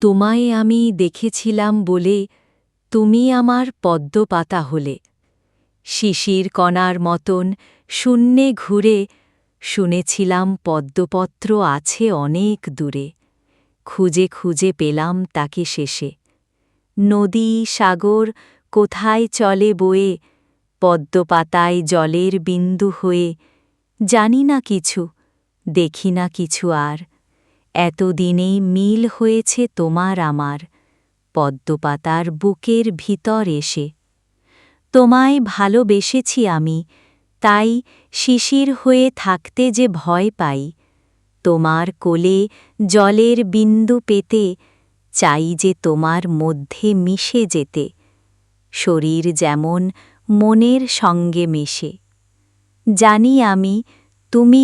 তোমায় আমি দেখেছিলাম বলে তুমি আমার পদ্মপাতা হলে। শিশির কণার মতন শূন্যে ঘুরে শুনেছিলাম পদ্মপত্র আছে অনেক দূরে। খুঁজে খুঁজে পেলাম তাকে শেষে। নদী সাগর কোথায় চলে বয়ে, পদ্মপাতায় জলের বিন্দু হয়ে, জানি না কিছু, দেখি না কিছু আর। এতদিনেই মিল হয়েছে তোমার আমার, পদ্মপাতার বুকের ভিতর এসে। তোমায় ভালোবেসেছি আমি, তাই শিশির হয়ে থাকতে যে ভয় পাই। তোমার কোলে জলের বিন্দু পেতে, চাই যে তোমার মধ্যে মিশে যেতে। শরীর যেমন মনের সঙ্গে মেশে। জানি আমি তুমি